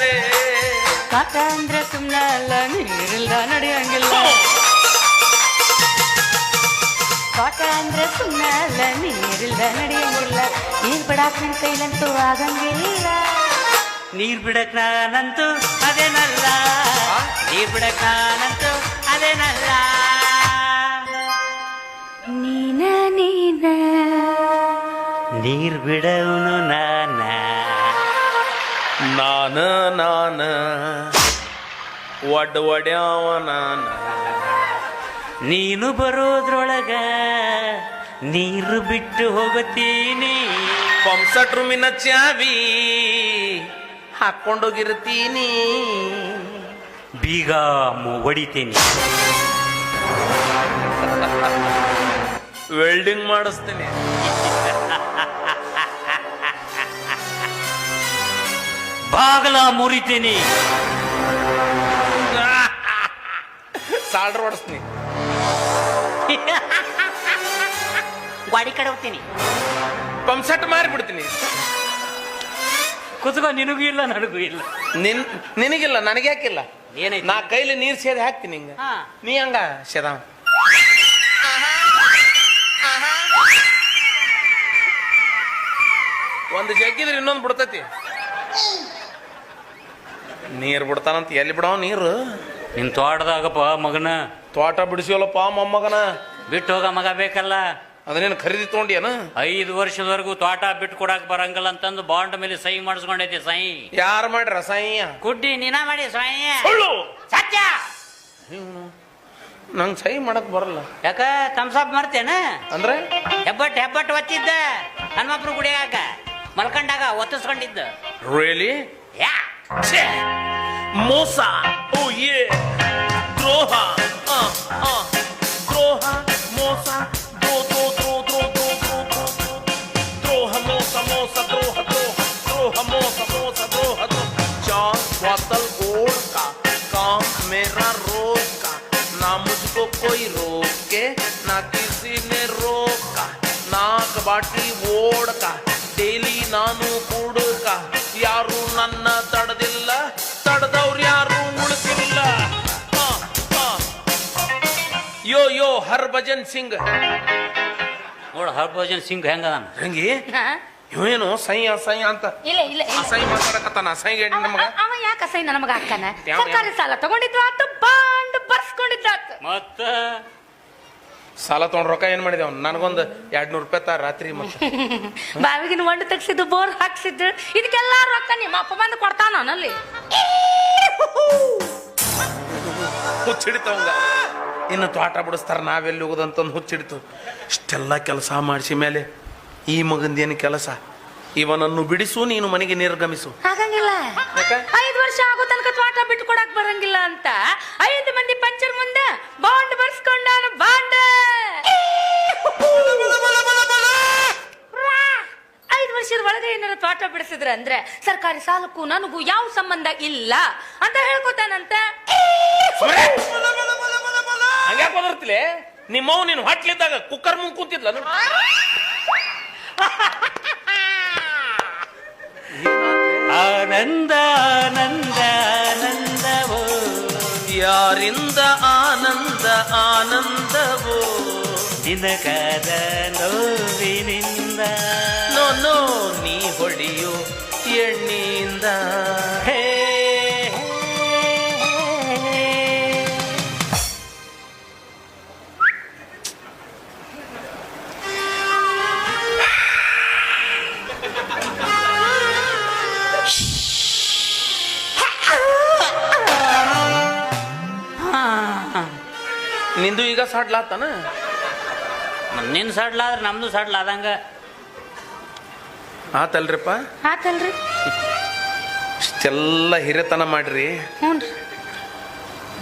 ಯಾರೇ ಕಾಟ ಅಂದ್ರೆ ಸುಮ್ಮನೆ ಅಲ್ಲ ನೀರಿಲ್ದ ನಡೆಯಂಗಿಲ್ಲ ಕಾಟ ಅಂದ್ರೆ ಸುಮ್ಮನೆ ಅಲ್ಲ ನೀರಿಲ್ದ ನಡೆಯಂಗಿಲ್ಲ ನೀರ್ ಬಿಡಾಕ್ ನಿನ್ ಕೈಲಂತೂ ಆಗಂಗಿಲ್ಲ ನೀರ್ ಬಿಡಕ್ ನಾನಂತೂ ಅದೇನಲ್ಲ ನೀರ್ ಬಿಡಕ್ ನಾನಂತೂ ಅದೇನಲ್ಲ ನೀನ ನೀನ ನೀರ್ ಬಿಡವನು ನಾನ ನಾನ ನಾನ. ಒಡ್ ಒಡ್ಯಾವ ನಾನ. ನೀನು ಬರೋದ್ರೊಳಗ ನೀರು ಬಿಟ್ಟು ಹೋಗುತ್ತೀನಿ ಪಂಪ್ಸಟ್ ರೂಮಿನ ಚಾವಿ ಹಾಕೊಂಡೋಗಿರ್ತೀನಿ ಬೀಗ ಒಡಿತೀನಿ ಹೊಡಿತೀನಿ ವೆಲ್ಡಿಂಗ್ ಮಾಡಿಸ್ತೀನಿ. ಬಾಗಲ ಮುರಿತೀನಿ. ಸಾಲ್ಡ್ರ್ ಹೊಡಿಸ್ತೀನಿ ಗಾಡಿ ಕಡೆ ಹೋಗ್ತೀನಿ. ಪಂಪ್ಸೆಟ್ ಮಾರಿಬಿಡ್ತೀನಿ. ಕುತ್ಕೋ ನಿನಗೂ ಇಲ್ಲ ನನಗೂ ಇಲ್ಲ. ನಿನ್ ನಿನಗಿಲ್ಲ ನನಗೆ ಯಾಕಿಲ್ಲ ಏನೈತಿ? ನಾ ಕೈಲಿ ನೀರ್ ಸೇದ ಹಾಕ್ತೀನಿ ಹಿಂಗ. ಹಾ. ನೀ ಹಂಗ ಸೇದ ಒಂದು ಜಗ್ಗಿದ್ರೆ ಇನ್ನೊಂದು ಬಿಡ್ತತಿ. ನೀರ್ ಬಿಡ್ತಾನಂತ ಎಲ್ಲಿ ಬಿಡವ ನೀರು? ನಿನ್ ತೋಟದಾಗಪ್ಪ ಮಗನ. ತೋಟ ಬಿಡಿಸಿವಲ್ಲಪ್ಪ ಮೊಮ್ಮಗನ. ಬಿಟ್ಟು ಹೋಗ ಮಗ ಬೇಕಲ್ಲ. ಅದನ್ನೇನು ಖರೀದಿ ತೊಗೊಂಡಿಯನ? ಐದು ವರ್ಷದವರೆಗೂ ತೋಟ ಬಿಟ್ಟು ಕೊಡಕ್ ಬರಂಗಿಲ್ಲ ಅಂತಂದು ಬಾಂಡ್ ಮೇಲೆ ಸಹಿ ಮಾಡಿಸ್ಕೊಂಡೈತಿ ಸಹಿ ಯಾರು ಮಾಡ್ರ ಸಾಯಿಯ ಕುಡ್ಡಿ ನೀನ ಮಾಡಿ ಸಹಿ ಸುಳ್ಳು! ಸತ್ಯ! ನಂಗೆ ಸಹಿ ಮಾಡಕ್ ಬರಲ್ಲ. ಯಾಕ ತಮ್ಸಪ್ ಮರ್ತೇನ ಅಂದ್ರೆ? ಹೆಬ್ಬಟ್ ಹೆಬ್ಬಟ್ ಒತ್ತಿದ್ದ. ಹನುಮಪ್ರ ಕುಡಿಯಾಕ ಮಲ್ಕಂಡಾಗ ಒತ್ತಿಸ್ಕೊಂಡಿದ್ದ. ರಿಯಲಿ ಯಾ! मोसा ओ ये। द्रोहा आ, आ, मोसा दो दो दो दो का डेली नानू कूड़ का। ना नन्ना कोई ना किसी ने ಹರ್ಭಜನ್ ಸಿಂಗ್. ನೋಡ ಹರ್ಭಜನ್ ಸಿಂಗ್ ಹೆಂಗ ಹಂಗಿ? ಇವೇನು ಸೈ ಸೈಯ ಅಂತ? ಇಲ್ಲ ಇಲ್ಲ ಸೈ ಮಾತಾಡಕತ್ತಾನ ಸೈ ಹೇಳಿ ಅವ ನಮಗ? ಅವ ಯಾಕ ಸೈ ನನ್ನ ಮಗ ಯಾವ- ಸರ್ಕಾರಿ ಸಾಲ ತಗೊಂಡಿದ್ರು ಆತು ಬಾಂಡ್ ಬರ್ಸ್ಕೊಂಡಿದ್ದಾತು ಮತ್ತ? ಸಾಲ ತಗೊಂಡ್ ರೊಕ್ಕ ಏನ್ ಮಾಡಿದೆ ಅವ್ನು? ನನಗೊಂದು ಎರಡ್ ನೂರು ರೂಪಾಯಿ ತಾ ರಾತ್ರಿ ಮತ್ತೆ. ಬಾವಿಗಿನ ಒಂಡು ತೆಗ್ಸಿದ್ದು ಬೋರ್ ಹಾಕ್ಸಿದ್ದು ಇದಕ್ಕೆಲ್ಲ ರೊಕ್ಕ ನಿಮ್ಮ ಅಪ್ಪ ಬಂದು ಕೊಡ್ತಾನ ಅವನಲ್ಲಿ. ಹುಚ್ಚಿಡಿತವಂಗ ಇನ್ನು ತೋಟ ಬಿಡಿಸ್ತಾರ ನಾವೆಲ್ಲಿ ಹೋಗೋದಂತಂದು ಹುಚ್ಚಿಡ್ತು. ಇಷ್ಟೆಲ್ಲ ಕೆಲಸ ಮಾಡಿಸಿ ಮೇಲೆ ಈ ಮಗಂದೇನು ಕೆಲಸ? ಇವನನ್ನು ಬಿಡಿಸು ನೀನು ಮನೆಗೆ ನಿರ್ಗಮಿಸು. ಹಾಗಂಗಿಲ್ಲ? ಐದು ವರ್ಷ ಆಗೋ ತನಕ ತೋಟ ಬಿಟ್ಟು ಕೊಡಕ್ ಬರಂಗಿಲ್ಲ ಅಂತ. ಐದು ಮಂದಿ ಪಂಚರ್ ಮುಂದೆ ಬಾಂಡ್ ಬರ್ಸ್ಕೊಂಡ ಬಾಂಡ್. ವರ್ಷದ ಒಳಗೆ ಏನಾರ ಪಾಠ ಬಿಡಿಸಿದ್ರ ಅಂದ್ರೆ ಸರ್ಕಾರಿ ಸಾಲಕ್ಕೂ ನನಗೂ ಯಾವ ಸಂಬಂಧ ಇಲ್ಲ ಅಂತ ಹೇಳ್ಕೊತಾನಂತ. ಹಂಗ್ಯಾಕೆ ಬದರ್ತಿಲೆ ನಿಮ್ಮವ್ ನೀನು ಹೊಟ್ಲಿದ್ದಾಗ ಕುಕ್ಕರ್ ಮುಂದೆ ಕೂತಿದ್ಲ ಆನಂದ ಆನಂದ ಆನಂದವೋ? ಯಾರಿಂದ ಆನಂದ ಆನಂದವೋ? ನಿನಗಾದ ನೋವಿನಿಂದ ನೋ ನೋ ನೀ ಹೊಡಿಯೋ ಎಣ್ಣಿಯಿಂದ. ಹೇ ನಿಂದು ಈಗ ಸಾಡ್ಲಾತನ ಮತ್ತು ನಿನ್ನ ನಮ್ದು ನಮ್ಮದು ಆದಂಗ. ಆತಲ್ರಿಪ್ಪ? ಆತಲ್ರಿ. ಇಷ್ಟೆಲ್ಲ ಹಿರಿಯತನ ಮಾಡ್ರಿ. ಹ್ಞೂ ರೀ.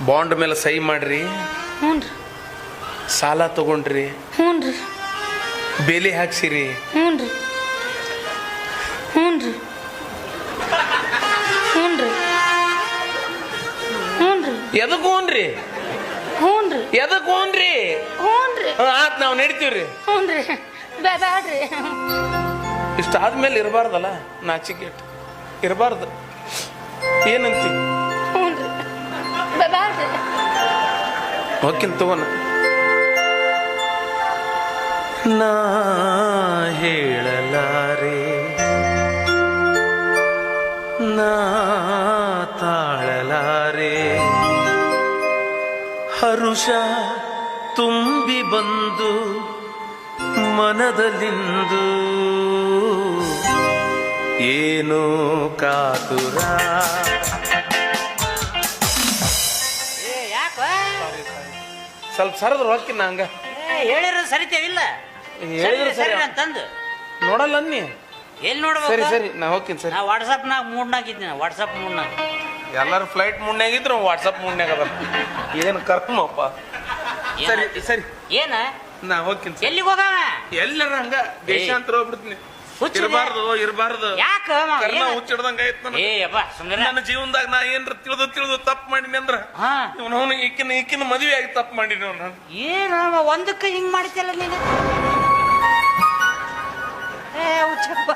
ಬಾಂಡ್ ಮೇಲೆ ಸಹಿ ಮಾಡ್ರಿ. ಹ್ಞೂ ರೀ. ಸಾಲ ತಗೊಂಡ್ರಿ. ಹ್ಞೂ ರೀ. ಬೇಲಿ ಹಾಕ್ಸಿರಿ. ಹ್ಞೂ ರೀ. ಹ್ಞೂ ರೀ. ಹ್ಞೂ ರೀ. ಹ್ಞೂ ರೀ. ರೀ ಹ್ಞೂ ರೀ. ರೀ ಹ್ಞೂ ಆತ್ ನಾವು ನಡಿತೀವ್ರಿ. ಹ್ಞೂನ್ರಿ ಬೇಡ್ರಿ ಇಷ್ಟ ಆದ್ಮೇಲೆ ಇರಬಾರ್ದಲ್ಲ ನಾಚಿಕೆ ಇರಬಾರ್ದು. ಏನಂತಿ? ಹ್ಞೂನ್ರಿ ಬ- ಬಾರ್ರಿ ಹೋಗ್ಕಿನ್ ತಗೋನ ನಾ ಹೇಳಲಾರೆ ನಾ ತಾಳಲಾರೆ ಹರುಷ ತುಂಬಿ ಬಂದು ಮನದಲ್ಲಿಂದು ಏನು ಕಾತುರ. ಏ ಯಾಕ? ಸ್ವಲ್ಪ ಸರದ್ರು ಹೋಗ್ಕಿನ ಹಂಗ. ಹೇಳಿರೋ ಸರಿತೇವಿಲ್ಲ. ಹೇಳಿದ್ರು ಸರಿ ಅಂತಂದು ನೋಡಲ್ಲ ನೀ ಎಲ್ಲಿ ಸರಿ ನೋಡ್ಬೇಕು? ಸರಿ ನಾ ಹೋಗ್ತೀನಿ ಸರ್. ನಾ ವಾಟ್ಸಪ್ನಾಗ ಮೂಡ್ನಾಗ ಇದ್ದೀನಿ ವಾಟ್ಸಪ್ ಮೂಡ್ನಾಗ ಎಲ್ಲರೂ ಫ್ಲೈಟ್ ಮುನ್ಯಾಗಿದ್ರು ವಾಟ್ಸಪ್ ಮೂಡ್ನಾಗ ಅದ ಏನು ಕರ್ಮಪ್ಪ ಸರಿ ಸರಿ. ಏನ? ನಾ ಹೋಗ್ತೀನಿ. ಎಲ್ಲಿಗೆ ಹೋಗವ? ಎಲ್ಲರ ಹಂಗ ದೇಶಾಂತರ ಹೋಗ್ಬಿಡ್ತೀನಿ. ಇರಬಾರ್ದು ಇರಬಾರ್ದು. ಯಾಕ? ಏನ? ಹುಚ್ಚಿಡ್ದಂಗ ಆಯ್ತು ನನಗೆ. ನನ್ನ ಜೀವನದಾಗ ನಾ ಏನ್ರ ತಿಳಿದು ತಿಳಿದು ತಪ್ಪು ಮಾಡಿನಿ ಅಂದ್ರ ಇವನು ಈಕಿನ ಈಕಿನ ಮದುವೆ ಆಗಿ ತಪ್ಪು ಮಾಡಿನಿ ನಾನು ಏನ ಒಂದಕ್ಕೆ ಹಿಂಗ್ ಮಾಡ್ತಿಯಲ್ಲ ನೀನು? ಏ ಹುಚ್ಚಪ್ಪ.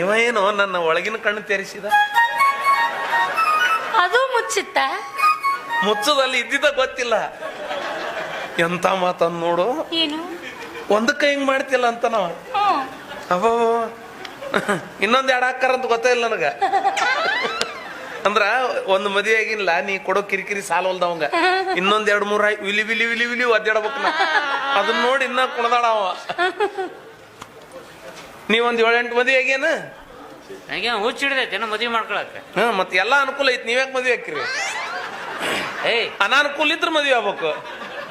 ಇವ ಏನೋ ನನ್ನ ಒಳಗಿನ ಕಣ್ಣು ತೆರೆಸಿದ? ಅದು ಮುಚ್ಚಿತ್ತ? ಮುಚ್ಚದಲ್ಲಿ ಇದ್ದಿದ್ದ ಗೊತ್ತಿಲ್ಲ. ಎಂತ ಮಾತನ್ ನೋಡು. ಏನು? ಒಂದಕ್ಕ ಹಿಂಗ್ ಮಾಡ್ತಿಲ್ಲ ಅಂತ ನಾವು. ಅಬ್ಬೋ ಇನ್ನೊಂದ್ ಎರಡು ಹಾಕಾರ ಅಂತ ಗೊತ್ತೇ ಇಲ್ಲ ನನಗ. ಅಂದ್ರ ಒಂದ್ ಮದ್ವೆ ಆಗಿಲ್ಲ ನೀ ಕೊಡೋ ಕಿರಿಕಿರಿ ಸಾಲವಲ್ದವಂಗ ಇನ್ನೊಂದ್ ಎರಡ್ ಮೂರು ವಿಲಿ ವಿಲಿ ವಿಲಿ ವಿಲಿ ಒದ್ದಾಡ್ಬೇಕು ನಾ. ಅದನ್ನ ನೋಡಿ ಇನ್ನ ಕುಣದಾಡ ಅವ. ನೀವೊಂದ್ ಏಳೆಂಟು ಮದುವೆ ಆಗ್ಯಾನ? ನನಗೆ ಏನೋ ಮದುವೆ ಮಾಡ್ಕೊಳಕ್ಕೆ. ಹ್ಮ್ ಮತ್ತೆ ಎಲ್ಲಾ ಅನುಕೂಲ ಐತಿ ನೀವ್ಯಾಕ್ ಮದ್ವೆ ಹಾಕಿರಿ ಏಯ್. ಅನಾನುಕೂಲ ಇದ್ರ ಮದ್ವೆ ಆಗ್ಬೇಕು.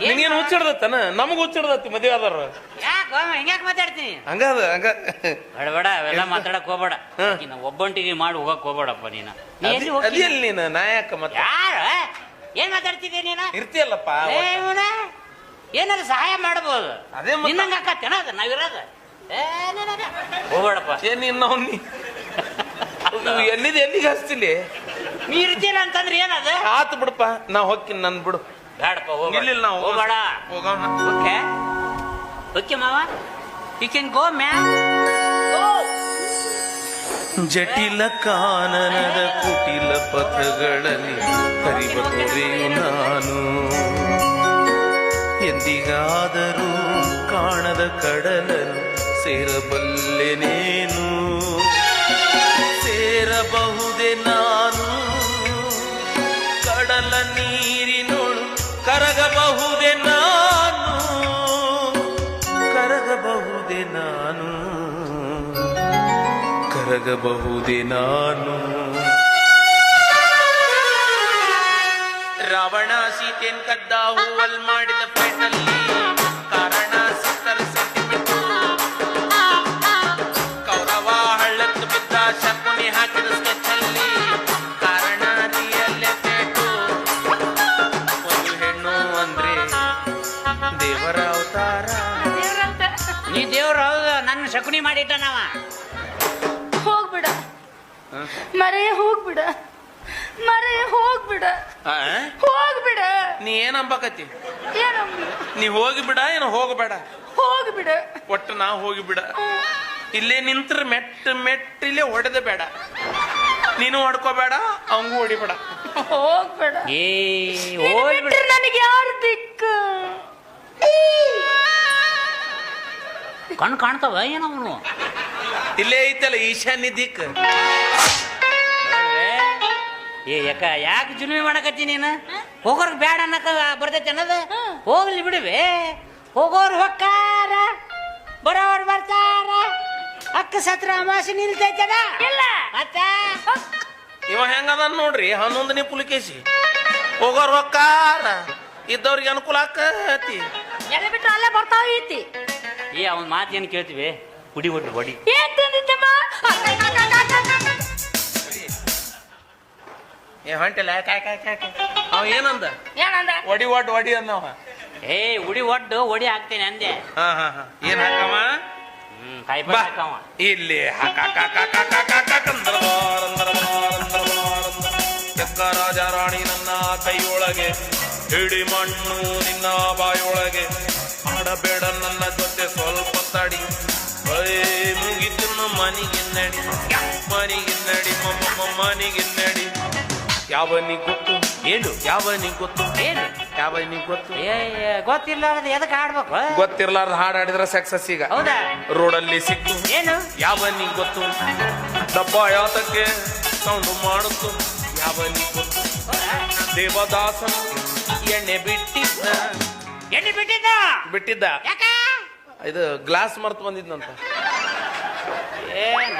ನಿಂಗೇನ್ ಹುಚ್ಚಿಡ್ದತ್ತನ ನಮಗ್ ಹುಚ್ಚಿಡ್ದತ್ತಿ ಮದ್ವೆ ಆದಾರ ಯಾಕೆ ಹಿಂಗ್ಯಾಕೆ ಮಾತಾಡ್ತೀನಿ? ಹಂಗ ಅದ ಹಂಗ. ಬೇಡ ಬೇಡ ಅವೆಲ್ಲ ಮಾತಾಡಕ್ ಹೋಗ್ಬೇಡ. ನೀನು ಒಬ್ಬಂಟಿಗೆ ಮಾಡಿ ಹೋಗಕ್ ಹೋಗ್ಬೇಡಪ್ಪ ನೀನು. ನೀ ಎಲ್ಲಿ ಹೋಗ್ತಿ? ಅದಿಯಲ್ಲಿ ನೀನು ನಾಯಕ ಮತ್ತೆ. ಯಾರು ಏನ್ ಮಾತಾಡ್ತಿದ್ದೆ ನೀನು? ಇರ್ತಿಯಲ್ಲಪ್ಪ ಏ ಇವ್ನ, ಏನಾರ ಸಹಾಯ ಮಾಡಬಹುದು ಅದೇ ಮತ್ತೆ. ನಿನ್ನಂಗ ಆಕತ್ತೇನ ಅದ ನಾವಿರೋದ. ಏ, ನ, ನ, ನ. ಹೋಗ್ಬೇಡಪ್ಪ ಏನ್ ನಿನ್ನ ಅವ್ನಿ ಎಲ್ಲಿದೆ ಎಲ್ಲಿಗೆ ಹಚ್ತಿಲಿ? ನೀ ಇರ್ತೀರ ಅಂತಂದ್ರೆ ಏನದ? ಆತು ಬಿಡಪ್ಪ ನಾ ಹೋಗ್ತೀನಿ ನನ್ ಬಿಡು. ಬೇಡಪ್ಪ. ನಿಲ್ಲಿಲ್ಲ ನಾವು ಹೋಗೋಣ. ಹೋಗೋಣ. ಓಕೆ. ಓಕೆ ಮಾವ. ಯು ಕ್ಯಾನ್ ಗೋ ಮ್ಯಾಮ್ ಜಟಿಲ ಕಾನನದ ಕುಟಿಲ ಪಥಗಳಲ್ಲಿ ಹರಿವ ತೊರೆಯು ನಾನು. ಎಂದಿಗಾದರೂ ಕಾಣದ ಕಡಲನ್ನು ಸೇರಬಲ್ಲೆನೇನು ನಾನು ಕರಗಬಹುದೇ ನಾನು? ರಾವಣ ಸೀತೆನ್ ಕದ್ದ ಹೂವಲ್ ಮಾಡಿದ ಫೈಟಲ್ಲಿ ನನ್ನ ಶಕುನಿ ಮಾಡಿಟ್ಟ ನಾವ ಹೋಗ್ಬಿಡ. ಮರೆ ಹೋಗ್ಬಿಡ. ಮರೆ ಹೋಗ್ಬಿಡ ಆ? ಹೋಗ್ಬಿಡ. ನೀ ಏನಂಬಕತಿ ಏನಮ್ಮ ನೀ ಹೋಗಿಬಿಡ ಏನು ಹೋಗಬೇಡ? ಹೋಗ್ಬಿಡ. ಒಟ್ಟು ನಾ ಹೋಗಿಬಿಡ. ಇಲ್ಲೇ ನಿಂತ್ರ ಮೆಟ್ಟ ಮೆಟ್ಟಿಲೆ ಹೊಡೆದ ಬೇಡ. ನೀನು ಹೊಡ್ಕೋಬೇಡ ಅವಂಗೂ ಹೊಡಿಬೇಡ. ಹೋಗ್ಬೇಡ. ಏ ಹೋಗ್ಬಿಟ್ರೆ ಹೋಗ್ಬಿಡ. ನನಗೆ ಯಾರು ದಿಕ್ಕು? ಕಣ್ ಕಾಣ್ತಾವ ಏನವನು ಇಲ್ಲೇ ಐತಲ್ಲ ಈಶಾನ್ಯ ದಿಕ್ ಏ ಯಾಕ ಯಾಕೆ ಜುಲ್ಮಿ ಮಾಡಕತ್ತಿ ನೀನು? ಹೋಗೋರ್ಗ್ ಬ್ಯಾಡ ಅನ್ನಕ ಬರ್ತೈತಿ ಅನ್ನೋದು? ಹೋಗ್ಲಿ ಬಿಡುವೆ. ಹೋಗೋರು ಹೊಕ್ಕಾರ ಬರೋರು ಬರ್ತಾರ. ಅಕ್ಕ ಸತ್ರ ಅಮಾಸೆ ನಿಲ್ತೈತದ ಇಲ್ಲ. ಮತ್ತ? ಇವ ಹೆಂಗದ ನೋಡ್ರಿ ಹನ್ನೊಂದನೇ ಪುಲಿಕೇಶಿ. ಹೋಗೋರ್ ಹೊಕ್ಕಾರ ಇದ್ದವ್ರಿಗೆ ಅನುಕೂಲ ಆಕತಿ. ಎಲ್ಲ ಬಿಟ್ರೆ ಅಲ್ಲೇ ಬರ್ತಾವ ಐತಿ ಏ ಅವನ ಮಾತು ಏನು ಕೇಳ್ತೀವಿ? ಹುಡಿ ಹೊಡಿ ಹೊಡಿ. ಏನ್ ತಂದಿದ್ದಮ್ಮ? ಏ ಹೊಂಟಿಲ್ಲ ಕಾಯ್ ಕಾಯ್ ಕಾಯ್ ಕಾಯ್. ಅವ ಏನಂದ? ಏನಂದ? ಒಡಿ ಒಡ್ ಒಡಿ ಅಂದವ ಏ ಹುಡಿ ಒಡ್ಡು ಒಡಿ ಹಾಕ್ತೇನೆ ಅಂದೆ. ಹಾ ಹಾ ಹಾ. ಏನ್ ಹಾಕವ? ಹ್ಮ್ ಬಾ. ಹಾಕವ. ಇಲ್ಲಿ ಹಾಕ ಹಾಕ ಹಾಕ ಹಾಕ ಹಾಕ ಹಾಕ ಅಂದ್ರ ಬಾರ್ ಅಂದ್ರ ಬಾರ್ ಅಂದ್ರ ಬಾರ್ ಅಂದ್ರ. ಎಕ್ಕ ರಾಜ ರಾಣಿ ನನ್ನ ಕೈಯೊಳಗೆ ಹಿಡಿ ಮಣ್ಣು ನಿನ್ನ ಬಾಯೊಳಗೆ. ಆಡಬೇಡ ನನ್ನ ಜೊತೆ ಸ್ವಲ್ಪ ತಡಿ. ಮುಗಿತು ಮನೆಗೆ ನಡಿ. ಮನಿಗೆ ನಡಿ ಮಮ್ಮ ಮನೆಗೆ ನಡಿ. ಯಾವನಿಗೆ ಗೊತ್ತು? ಏನು ಯಾವನಿಗೆ ಗೊತ್ತು? ಏನು ಯಾವನಿಗೆ ಗೊತ್ತು? ಅದು ಎದಕ್ಕೆ ಹಾಡ್ಬೇಕು? ಗೊತ್ತಿರ್ಲಾರ್ದ ಹಾಡು ಹಾಡಿದ್ರೆ ಸಕ್ಸಸ್ ಈಗ. ಹೌದಾ? ರೋಡಲ್ಲಿ ಸಿಕ್ತು ಏನು? ಯಾವನಿಗೆ ಗೊತ್ತು? ಡಬ್ಬ ಯಾತಕ್ಕೆ ಸೌಂಡು ಮಾಡುತ್ತು. ಯಾವನಿಗೆ ಗೊತ್ತು? ದೇವದಾಸನು ಎಣ್ಣೆ ಬಿಟ್ಟಿದ್ದ. ಎಣ್ಣೆ ಬಿಟ್ಟಿದ್ದ? ಬಿಟ್ಟಿದ್ದ. ಯಾಕ? ಇದು ಗ್ಲಾಸ್ ಮರ್ತು ಬಂದಿದ್ನಂತ. ಏನ?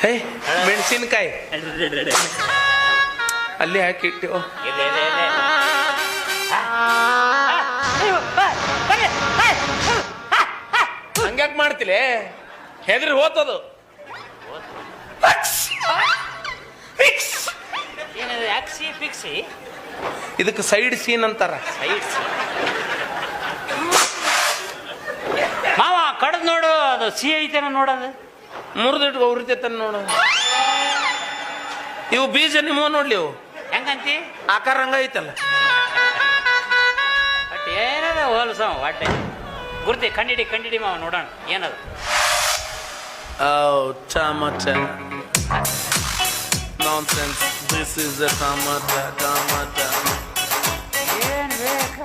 ಹೇ ಮೆಣಸಿನ್ಕಾಯಿ. ಅಲ್ಲಿ ಹಾಕಿ ಇಟ್ಟು ಇಲ್ಲ ಇಲ್ಲ ಇಲ್ಲ ಆ, ಆ, ಅಯ್ಯೋ, ಬಾ, ಬರ್ರಿ, ಬಾ, ಆ, ಆ, ಹಂಗ್ಯಾಕ್ ಮಾಡ್ತಿಲೆ? ಹೆದ್ರಿ ಹೋತದು. ಫಿಕ್ಸಿ ಫಿಕ್ಸಿ ಇದಕ್ಕೆ ಸೈಡ್ ಸೀನ್ ಅಂತಾರ. ಸೈಡ್ಸ್ ಮಾವ ಕಡದ್ ನೋಡು ಅದು ಸಿ ಐತೆ ನೋಡೋದು. ಮುರಿದಿಟ್ಟು ಉರಿತೈತೆ ನೋಡು. ಇವು ಬೀಜ ನಿಮ್ಮ ನೋಡ್ಲಿ ಇವು. ಹೆಂಗಂತಿ? ಆಕಾರ ಹಂಗ ಐತಲ್ಲ. ಬಟ್ ಏನದ ಹೋಲ್ಸ ಗುರ್ತಿ ಕಂಡಿಡಿ ಕಂಡಿಡಿ ಮಾವ ನೋಡೋಣ ಏನದು? Oh, tomato. Nonsense. This is a tomato, tomato. ಏನ್ ಬೇಕ?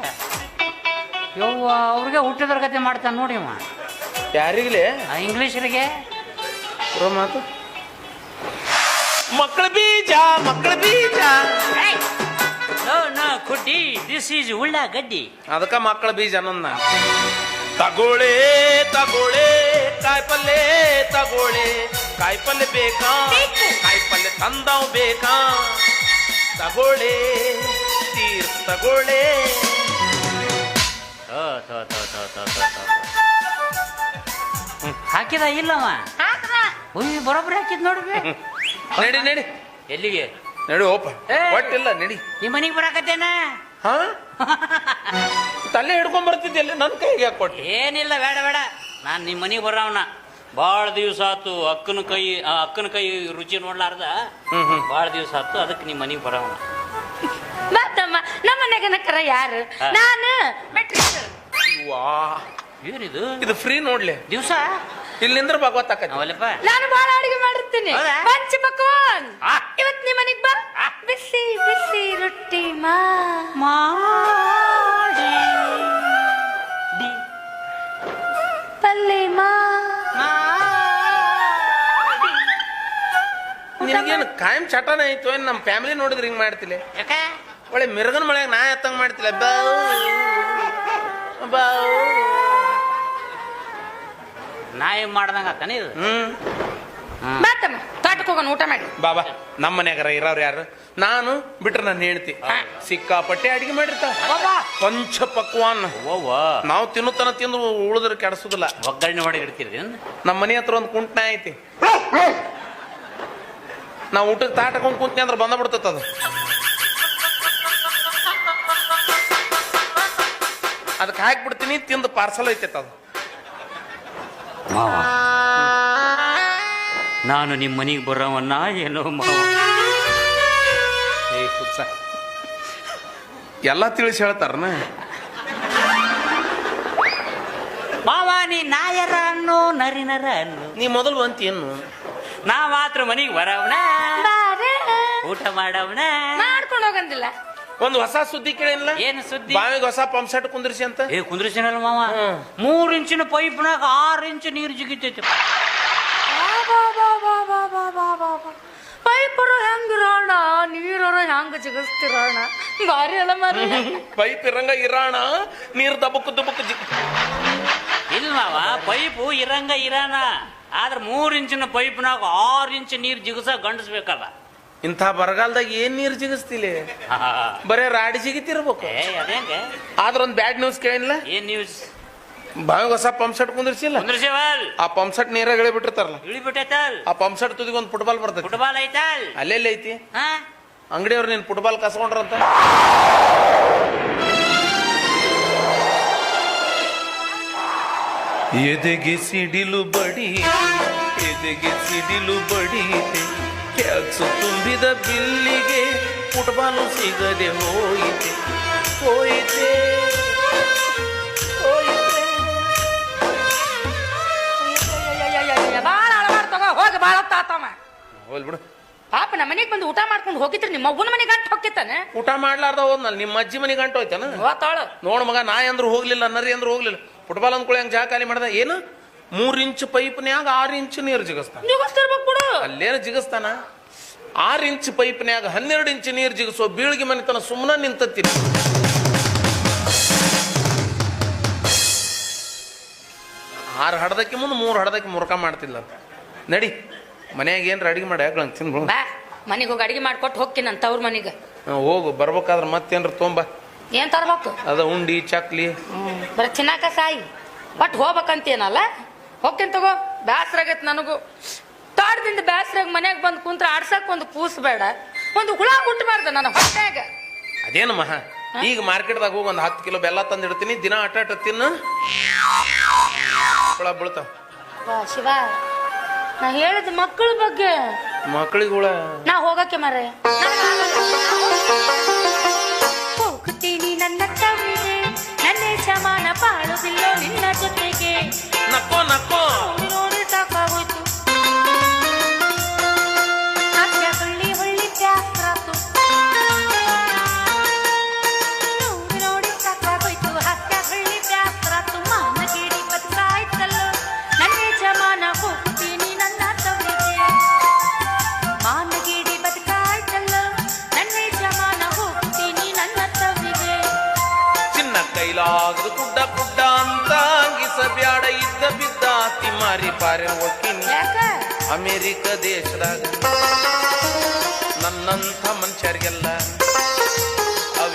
ಯವ್ವ ಅವ್ರಿಗೆ ಹುಟ್ಟಿದ್ರ ಕತೆ ಮಾಡ್ತಾನೆ ನೋಡಿ ಅವ ಯಾರಿಗ್ಲೇ? ಆ ಇಂಗ್ಲೀಷರಿಗೆ? ಬರೋ ಮಾತು. ಮಕ್ಕಳ ಬೀಜ ಮಕ್ಕಳ ಬೀಜ. ನೋ ನೋ ಕುಡ್ಡಿ ದಿಸ್ ಈಸ್ ಉಳ್ಳಾಗಡ್ಡಿ ಅದಕ್ಕ ಮಕ್ಕಳ ಬೀಜ ಅನ್ನೋದ್ ನಾ ತಗೋಳೆ ತಗೋಳೆ ಕಾಯಿಪಲ್ಲೆ ತಗೋಳೆ ಕಾಯಿಪಲ್ಲೆ ಬೇಕಾ. ತಂದವ್ ಬೇಕಾ? ತಗೋಳೆ ತೀರ್ ತಗೋಳೆ ಥೋ, ಥೋ, ಥೋ, ಥೋ, ಥೋ, ಥೋ, ಥೋ. ಹ್ಮ್, ಹಾಕಿದ ಇಲ್ಲವ ಉಯ್ ಬರೋಬ್ಬರಿ ಹಾಕಿದ್ ನೋಡ್ಬಿ ನಡಿ ನಡಿ. ಎಲ್ಲಿಗೆ? ನಡಿ ಓಪ. ಒಟ್ಟಿಲ್ಲ ನಡಿ. ನಿಮ್ಮ ಮನೆಗೆ ಬರಾಕತ್ತೇನ? ಹಾ? ತಲೆ ಹಿಡ್ಕೊಂಡ್ ಬರ್ತಿದ್ದೆ ನನ್ನ ಕೈಗೆ ಹಾಕೊಟ್ಟು ಕೊಟ್ಟಿ? ಏನಿಲ್ಲ ಬೇಡ ಬೇಡ. ನಾನು ನಿಮ್ಮ ಮನೆಗೆ ಬರೋವನ ಭಾಳ ದಿವಸ ಆತು ಅಕ್ಕನ ಕೈ ಆ ಅಕ್ಕನ ಕೈ ರುಚಿ ನೋಡ್ಲಾರ್ದ? ಹ್ಮ್ ಹ್ಮ್. ಭಾಳ ದಿವಸ ಆತು ಅದಕ್ಕೆ ನಿಮ್ಮ ಮನೆಗೆ ಬರೋಣ. ಮತ್ತಮ್ಮ ನಮ್ಮ ಮನೆಗೆ ನಕ್ಕರ ಯಾರು. ನಾನು ಮೆಟ್ರಿಕ್ ವಾ ಏನಿದು? ಇದು ಫ್ರೀ ನೋಡ್ಲಿ. ದಿವಸ? ಇಲ್ಲಿಂದ್ರ ಭಗವತ್ತಾಕತಿ ಅವಲ್ಲಪ್ಪ? ನಾನು ಬಹಳ ಅಡಿಗೆ ಮಾಡಿರ್ತೀನಿ. ಹೌದಾ? ಪಂಚ ಪಕ್ವಾನ್ ಆ. ಇವತ್ ನಿಮ್ ಮನೆಗ್ ಬಾ. ಬಿಸಿ ಬಿಸಿ ರೊಟ್ಟಿ ಮಾ. ಮಾಡಿ ನಿನಗೇನು ಕಾಯಂ ಚಟನ ಐತೋ ಏನ್ ನಮ್ಮ ಫ್ಯಾಮಿಲಿ ನೋಡಿದ್ರೆ ಹಿಂಗ್ ಮಾಡ್ತಿಲ್ಲ ಯಾಕ? ಒಳ್ಳೆ ಮಿರ್ಗನ್ ಮಳೆಯಾಗ ನಾ ಎತ್ತಂಗ್ ಮಾಡ್ತಿಲ್ಲ. ಬಾವು. ಬಾವು. ನಾಯಿ ಮಾಡ್ದಂಗ ಆತಾನೆ ಇದು? ಹ್ಮ್. ತೋಟಕ್ಕೆ ಹೋಗೋಣ ಊಟ ಮಾಡಿ. ಬಾಬಾ ನಮ್ಮ ಮನೆಯಾಗರ ಇರೋರು ಯಾರು? ನಾನು ಬಿಟ್ರೆ ನನ್ನ ಹೆಂಡತಿ. ಸಿಕ್ಕಾಪಟ್ಟೆ ಅಡಿಗೆ ಮಾಡಿರ್ತಾವ ಪಂಚ ಪಕ್ವಾನ್. ಓವ್ವ. ನಾವು ತಿನ್ನುತ್ತನ ತಿಂದು ಉಳಿದ್ರೆ ಕೆಡಿಸೋದಿಲ್ಲ. ಒಗ್ಗರಣೆ ಮಾಡಿ ಇಡ್ತೀರಿ ನಮ್ಮ ಮನೆ ಹತ್ರ ಒಂದು ಕುಂಟ್ನ ಐತಿ. ನಾವು ಊಟಕ್ಕೆ ತಾಟಕೊಂಡ್ ಕುಂತ್ನಿ ಅಂದ್ರೆ ಬಂದ ಬಿಡ್ತೈತೆ ಅದು. ಅದಕ್ಕೆ ಹಾಕ್ಬಿಡ್ತೀನಿ ತಿಂದು ಪಾರ್ಸಲ್ ಐತೈತೆ ಅದು. ಮಾವ ನಾನು ನಿಮ್ಮ ಮನೆಗೆ ಬರೋವನ್ನ ಏನೋ ಮಾವ. ಏ ಎಲ್ಲ ತಿಳಿಸಿ ಹೇಳ್ತಾರನ? ಮಾವ ನೀ ನಾಯರ ಅನ್ನು ನರಿನರ ಅನ್ನು ನೀ ಮೊದಲು ಬಂತಿ ಏನು ನಾ ಮಾತ್ರ ಮನೆಗೆ ಬರವಣ ಬಾರೆ. ಊಟ ಮಾಡವಣ ಮಾಡ್ಕೊಂಡು ಹೋಗಂದಿಲ್ಲ. ಒಂದು ಹೊಸ ಸುದ್ದಿ ಕೇಳಿಲ್ಲ ಏನು ಸುದ್ದಿ? ಬಾವಿಗೆ ಹೊಸ ಪಂಪ್ ಸೆಟ್ ಕುಂದ್ರಿಸಿ ಅಂತ? ಏ ಕುಂದ್ರಿಸಿನಲ್ಲ ಮಾವ. ಮೂರು ಇಂಚಿನ ಪೈಪ್ನಾಗ ಆರು ಇಂಚು ನೀರು ಜಿಗಿತೈತಿ. ಪೈಪರು ಹೆಂಗಿರೋಣ ನೀರರ ಹೆಂಗ ಜಿಗಿಸ್ತಿರೋಣ? ಬಾರಿ ಅಲ್ಲ ಮರಿ ಪೈಪ್ ಇರಂಗ ಇರೋಣ ನೀರು ದಬಕ್ ದಬಕ್ ಜಿ ಇಲ್ಲ ಮಾವ ಪೈಪು ಇರಂಗ ಇರಾನ ಆದ್ರ ಮೂರು ಇಂಚಿನ ಪೈಪ್ನಾಗ ಆರು ಇಂಚು ನೀರು ಜಿಗಸ ಗಂಡಸ್ಬೇಕಲ್ಲ. ಇಂಥ ಬರಗಾಲದಾಗ ಏನ್ ನೀರು ಜಿಗಿಸ್ತಿಲಿ? ಬರೇ ರಾಡಿ ಜಿಗಿತಿರ್ಬೇಕು. ಏ ಅದೇಂಗ ಆದ್ರ ಒಂದ್ ಬ್ಯಾಡ್ ನ್ಯೂಸ್ ಕೇಳಿಲ್ಲ? ಏನ್ ನ್ಯೂಸ್ ಬಾವಿ ಹೊಸ ಪಂಪ್ ಸೆಟ್ ಕುಂದಿರ್ಸಿಲ್ಲ? ಆ ಪಂಪ್ ಸೆಟ್ ನೀರಾಗ ಇಳಿಬಿಟ್ಟಿರ್ತಾರಲ್ಲ. ಇಳಿಬಿಟ್ಟೈತಲ್. ಆ ಪಂಪ್ ಸೆಟ್ ತುದಿಗೆ ಒಂದು ಫುಟ್ಬಾಲ್ ಬರ್ತದೆ ಫುಟ್ಬಾಲ್ ಐತಲ್. ಅಲ್ಲೆಲ್ಲಿ ಐತಿ? ಹಾ? ಅಂಗಡಿಯವ್ರು ನೀನ್ ಫುಟ್ಬಾಲ್ ಕಸ್ಕೊಂಡ್ರಂತ? ಎದೆಗೆ ಸಿಡಿಲು ಬಡಿ ಎದೆಗೆ ಸಿಡಿಲು ಬಡಿಯಿತೆ ಟ್ಯಾಕ್ಸ್ ತುಂಬಿದ ಬಿಲ್ಲಿಗೆ ಫುಟ್ಬಾಲು ಸಿಗದೆ ಹೋಯಿತೆ ಹೋಯಿತೆ ಹೋಗ ಬಾಳ ತಾತಮ್ಮ ಹೋಲ್ ಬಿಡು. ಪಾಪ ನಮ್ಮ ಮನೆಗೆ ಬಂದು ಊಟ ಮಾಡ್ಕೊಂಡು ಹೋಗಿದ್ರೆ ನಿಮ್ಮ ಅವ್ವನ ಮನೆ ಗಂಟು ಹೋಗಿತ್ತಾನೆ ಊಟ ಮಾಡ್ಲಾರ್ದ ಹೋದ್ನಲ್ಲ ನಿಮ್ಮ ಅಜ್ಜಿ ಮನೆ ಗಂಟು ಹೋಯ್ತಾನ? ಹೋತಾಳ. ನೋಡ್ ಮಗ ನಾ ಅಂದ್ರು ಹೋಗ್ಲಿಲ್ಲ ನರಿ ಅಂದ್ರು ಹೋಗ್ಲಿಲ್ಲ. ಫುಟ್ಬಾಲ್ ಅಂದ್ಕೊಳ್ಳಿ ಹಂಗೆ ಜಾಗ ಖಾಲಿ ಮಾಡ್ದ. ಏನು? ಮೂರ್ ಇಂಚ್ ಪೈಪ್ನ್ಯಾಗ ಆರು ಇಂಚ್ ನೀರು ಜಿಗಿಸ್ತಾನ. ಅಲ್ಲೇನು ಜಿಗಿಸ್ತಾನ? ಆರ್ ಇಂಚ್ ಪೈಪ್ನ್ಯಾಗ ಹನ್ನೆರಡು ಇಂಚ್ ನೀರು ಜಿಗಿಸೋ ಬೀಳ್ಗಿ ಮನೆತನ ಸುಮ್ಮನೆ ನಿಂತತ್ತೀನಿ ಆರು ಹಡದಕ್ಕೆ ಮುಂದೆ ಮೂರು ಹಡದಕ್ಕೆ ಮುರ್ಕ ಮಾಡ್ತಿಲ್ಲ ಅಂತ. ನಡಿ ಮನ್ಯಾಗ ಏನ್ರ ಅಡಿಗೆ ಮಾಡಿ ಹಾಕ್ಲಂಗ್ ತಿನ್ಬೋದು ಮನೆಗೆ ಹೋಗಿ ಅಡಿಗೆ ಮಾಡ್ಕೊಟ್ಟು ಹೋಗ್ತೀನಂತ ಅವ್ರ ಮನೆಗೆ. ಹೋಗು ಬರ್ಬೇಕಾದ್ರೆ ಮತ್ತೇನ್ರ ತೊಂಬ ಏನ್ ತರಬೇಕು? ಅದ ಉಂಡಿ ಚಕ್ಲಿ. ಬರೀ ತಿನ್ನಾಕ ಸಾಯಿ. ಒಟ್ಟು ಹೋಗ್ಬೇಕಂತೇನಲ್ಲ? ಹೋಗ್ತೀನಿ ತಗೋ. ಬ್ಯಾಸ್ರ ಆಗೈತೆ ನನಗೂ. ತಾಡ್ದಿಂದ ಬ್ಯಾಸ್ರಾಗ ಮನ್ಯಾಗ ಬಂದು ಕುಂತ್ರ ಆಡ್ಸಕ್ ಒಂದು ಕೂಸ್ ಬೇಡ. ಒಂದು ಹುಳ ಹುಟ್ಟಬಾರ್ದು ನನ್ನ ಹೊಟ್ಟೆಗ. ಅದೇನು ಮಹಾ? ಈಗ ಮಾರ್ಕೆಟ್ದಾಗ ಹೋಗಿ ಒಂದು ಹತ್ತು ಕಿಲೋ ಬೆಲ್ಲ ತಂದಿಡ್ತೀನಿ. ದಿನ ಆಟ ಆಟ ತಿನ್ನು. ಹುಳ ಬೀಳ್ತಾವ. ವಾ ಶಿವ. ನಾ ಹೇಳಿದ ಮಕ್ಕಳ ಬಗ್ಗೆ. ಮಕ್ಕಳಿಗೆ ಹುಳ. ನಾ ಹೋಗಕ್ಕೆ ಮರೆ ಹೋಗ್ತೀನಿ ನನ್ನ ತವರಿಗೆ ನನ್ನ ಯಜಮಾನ ಬಾಳುದಿಲ್ಲೋ ನಿನ್ನ ಜೊತೆಗೆ. ನಕ್ಕೋ ನಕ್ಕೋ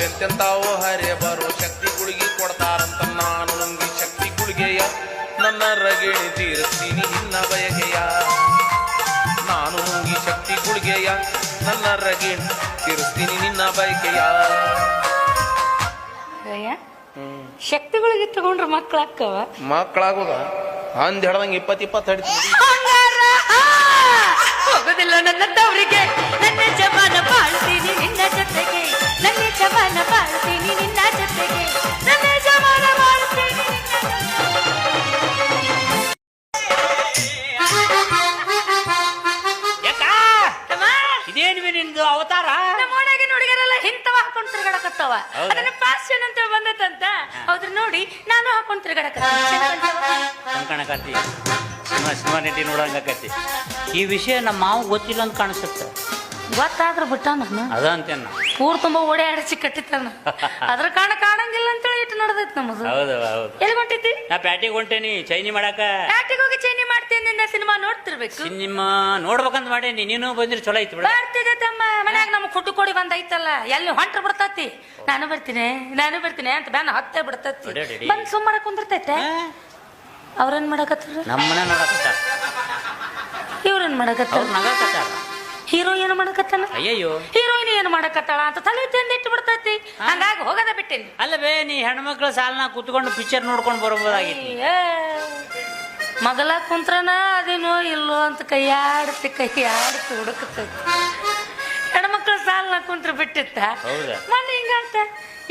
ಅವೆಂತೆಂತಾವೋ ಹರೇ ಬರೋ ಶಕ್ತಿ ಗುಳಿಗೆ ಕೊಡ್ತಾರಂತ ನಾನು ನಂಗೆ ಶಕ್ತಿ ಗುಳಿಗೆಯ ನನ್ನ ರಗಿಣಿ ತೀರಿಸ್ತೀನಿ ನಿನ್ನ ಬಯಗೆಯ ನಾನು ನಂಬಿ ಶಕ್ತಿ ಗುಳಿಗೆಯ ನನ್ನ ರಗಿಣಿ ತೀರಿಸ್ತೀನಿ ನಿನ್ನ ಬಯಕೆಯ. ಶಕ್ತಿಗಳಿಗೆ ತಗೊಂಡ್ರೆ ಮಕ್ಕಳಾಗ್ತವ ಮಕ್ಕಳಾಗೋದ ಅಂದ್ ಹಿಡ್ದಂಗೆ ಇಪ್ಪತ್ತು ಇಪ್ಪತ್ತು ಹಡಿತೀನಿ ಹೋಗುದಿಲ್ಲ ನನ್ನ ತವರಿಗೆ. ನನ್ನ ಜಮಾನ ಬಾಳ್ತೀನಿ ನಿನ್ನ ಜೊತೆಗೆ. ನನ್ನ ನಿನ್ನ ಜೊತೆಗೆ. ನನ್ನ ನಿಂದು ಅವತಾರ? ನಮ್ಮ ಓಣಾಗಿನ ಹುಡುಗರೆಲ್ಲ ಇಂಥವ ಹಾಕೊಂಡ್ ತಿರ್ಗಾಡಕತ್ತವ. ಹೌದಾ? ಅದನ್ನ ಫ್ಯಾಷನ್ ಅಂತ ಬಂದತ್ತಂತ. ಹೌದ್ರ ನೋಡಿ ನಾನು ಹಾಕೊಂಡು ತಿರ್ಗಾಡಕತ್ತ. ಕಣಕತ್ತಿ ಸುಮ್ಮ ನೋಡಂಗಕತ್ತಿ. ಈ ವಿಷಯ ನಮ್ಮ ಮಾವ ಗೊತ್ತಿಲ್ಲ ಅಂತ ಕಾಣಿಸುತ್ತೆ. ಗೊತ್ತಾದ್ರೂ ಬಿಟ್ಟ ನಾನು ಅದ ಅಂತೇನ. ಊರ್ ತುಂಬಾ ಓಡಾಡಿಸಿ ಕಟ್ಟಿತ್ತಾನ ಅದ್ರ ಕಾರಣ ಕಾಣಂಗಿಲ್ಲ ಅಂತೇಳಿ ಇಟ್ಟು ನಡೆದೈತ್ ನಮ್ದು. ಹೌದು ಹೌದು. ಎಲ್ಲಿ ಹೊಂಟಿದ್ದಿ? ನಾ ಪ್ಯಾಟಿಗೆ ಹೊಂಟೇನಿ ಚೈನಿ ಮಾಡಾಕ. ಪ್ಯಾಟಿಗೆ ಹೋಗಿ ಚೈನಿ ಮಾಡ್ತೀನಿ ನಿನ್ನ ಸಿನಿಮಾ ನೋಡ್ತಿರ್ಬೇಕು? ಸಿನಿಮಾ ನೋಡ್ಬೇಕಂತ ಮಾಡೇನಿ ನೀನು ಬಂದ್ರೆ ಚಲೋ ಐತಿ ಬಿಡ. ಬರ್ತಿದೆ ತಮ್ಮ ಮನ್ಯಾಗ ನಮ್ಗೆ ಕುಟ್ಟು ಕೊಡಿ ಐತಲ್ಲ ಎಲ್ಲಿ ಹೊಂಟ್ರ ಬಿಡ್ತತಿ? ನಾನು ಬರ್ತೀನಿ ನಾನು ಬರ್ತೀನಿ ಅಂತ ಬ್ಯಾನ ಹತ್ತೆ ಬಿಡ್ತತಿ. ಅಡೆಡೆಡೆ. ಬಂದ್ ಸುಮ್ಮನೆ ಕುಂದಿರ್ತೈತೆ? ಅವ್ರೇನ್ ಮಾಡಕತ್ತಾರ? ನಮ್ಮನೆ ನೋಡಕತ್ತಾರ ಇವ್ರೇನ್ ಮಾಡಕತ್ತಾರ? ಅವ್ರು ನಗಕತ್ತಾರ. ಹೀರೋ ಏನ್ ಮಾಡಕತ್ತಾನ? ಅಯ್ಯಯ್ಯೋ. ಹೀರೋಯಿನ್ ಏನ್ ಮಾಡಕತ್ತಾಳ ಅಂತ ತಲೆ ತಿಂದ ಇಟ್ಟು ಬಿಡ್ತೈತಿ. ಹಂಗಾಗಿ ಹೋಗದ ಬಿಟ್ಟೇನಿ. ಅಲ್ಲವೇ ನೀ ಹೆಣ್ಮಕ್ಳ ಸಾಲನ ಕೂತ್ಕೊಂಡು ಪಿಕ್ಚರ್ ನೋಡ್ಕೊಂಡು ಬರ್ಬೋದಾಗಿತ್ತು ಏ, ಮಗಲ ಕುಂತ್ರನ ಅದೇನೋ ಇಲ್ಲೋ ಅಂತ ಕೈಯಾಡ್ತಿ ಕೈಯಾಡ್ತಿ ಹುಡುಕತೈತಿ. ಹೆಣ್ಮಕ್ಳ ಸಾಲನ ಕುಂತ್ರ ಬಿಟ್ಟಿತ್ತ. ಹೌದಾ? ಮೊನ್ನೆ ಹಿಂಗಂತ.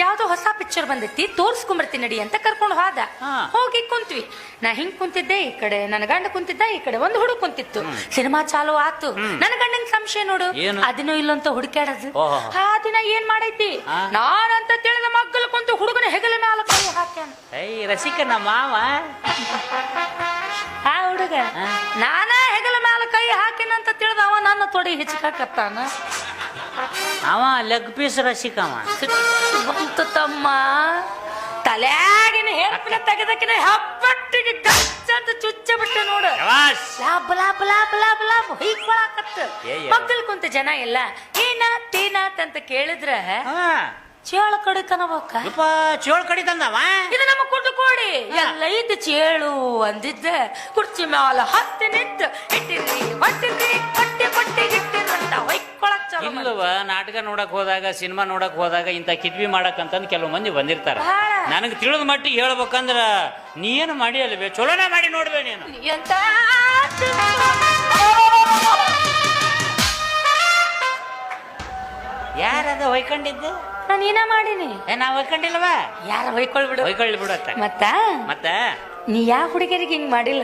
ಯಾವ್ದೋ ಹೊಸ ಪಿಕ್ಚರ್ ಬಂದೈತಿ ತೋರ್ಸ್ಕೊಂಬರ್ತೀನಿ ನಡಿ ಅಂತ ಕರ್ಕೊಂಡು ಹೋದ. ಹೋಗಿ ಕುಂತ್ವಿ. ನಾ ಹಿಂಗ್ ಕುಂತಿದ್ದೆ ಈ ಕಡೆ ನನ್ನ ಗಂಡ ಕುಂತಿದ್ದ ಈ ಕಡೆ ಒಂದು ಹುಡುಗ ಕುಂತಿತ್ತು. ಸಿನಿಮಾ ಚಾಲು ಆತು. ನನ್ನ ಗಂಡನ ಸಂಶಯ ನೋಡು. ಅದಿನೂ ಇಲ್ಲಂತ ಹುಡುಕ್ಯಾಡದು. ಆ ದಿನ ಏನ್ ಮಾಡೈತಿ? ನಾನಂತ ತಿಳಿದ ಮಗ್ಗಲು ಕುಂತು ಹುಡುಗನ ಹೆಗಲ ಮ್ಯಾಲ ಕೈ ಹಾಕ್ಯಾನ. ರಸಿಕ ನಮ್ಮ ಮಾವ. ಆ ಹುಡುಗ? ನಾನ ಹೆಗಲ ಮ್ಯಾಲ ಕೈ ಹಾಕಿನಂತ ತಿಳಿದ ಅವ ನನ್ನ ತೊಡಿ ಹಿಚ್ಕಾಕತ್ತಾನ. ಅವ ಲೆಗ್ ಪೀಸ್ ರಸಿಕ ಅವ. ಬಂತು ತಮ್ಮ. ತಲೆಯಾಗಿನ ಹೆಪ್ಪಿನ ತೆಗೆದಕ್ಕಿನ ಹೆಬ್ಬಟ್ಟಿಗೆ ಗಚ್ಚ ಅಂತ ಚುಚ್ಚ ಬಿಟ್ಟೆ ನೋಡು. ಮಕ್ಕಳು ಕುಂತ ಜನ ಇಲ್ಲ. ಏನ ತೀನಾತ್ ಅಂತ ಕೇಳಿದ್ರ ಚೇಳು ಚೇಳ ಕಡಿತನಬೇಕ ಚೇಳು ಕಡಿ ತಂದವ? ಇದು ನಮ್ಮ ಕುಟ್ಟು ಕೋಡಿ ಎಲ್ಲ ಇದ್ದು ಚೇಳು ಅಂದಿದ್ದ. ಕುರ್ಚಿ ಮ್ಯಾಲ ಹತ್ತಿ ನಿಂತು. ಇಟ್ಟಿರಿ ಹೊಟ್ಟಿರಿ ಹೊಟ್ಟೆ ಹೊಟ್ಟೆ ಇಟ್ಟಿರಂತ ಮಾಡಿದ್ರು. ಇಲ್ಲವ ನಾಟಕ ನೋಡಕ್ ಹೋದಾಗ ಸಿನಿಮಾ ನೋಡಕ್ ಹೋದಾಗ ಇಂಥ ಕಿದ್ವಿ ಮಾಡಕ್ ಅಂತಂದ್ ಕೆಲವು ಮಂದಿ ಬಂದಿರ್ತಾರ. ನನಗೆ ತಿಳಿದ ಮಟ್ಟಿಗೆ ಹೇಳ್ಬೇಕಂದ್ರ ನೀ ಏನು ಮಾಡಿ ಅಲ್ವೇ? ಚಲೋನೇ ಮಾಡಿ ನೋಡ್ಬೇ ನೀನು. ಎಂತ? ಯಾರದ ಹೊಯ್ಕೊಂಡಿದ್ದು? ನಾನು ಏನ ಮಾಡೀನಿ. ಏ ನಾ ಹೊಯ್ಕೊಂಡಿಲ್ವಾ? ಯಾರ ಹೊಯ್ಕೊಳ್ಳಿ ಬಿಡು. ಹೊಯ್ಕೊಳ್ಳಿ ಬಿಡತ್ತ ಮತ್ತ? ಮತ್ತ? ನೀ ಯಾವ ಹುಡುಗರಿಗೆ ಹಿಂಗ್ ಮಾಡಿಲ್ಲ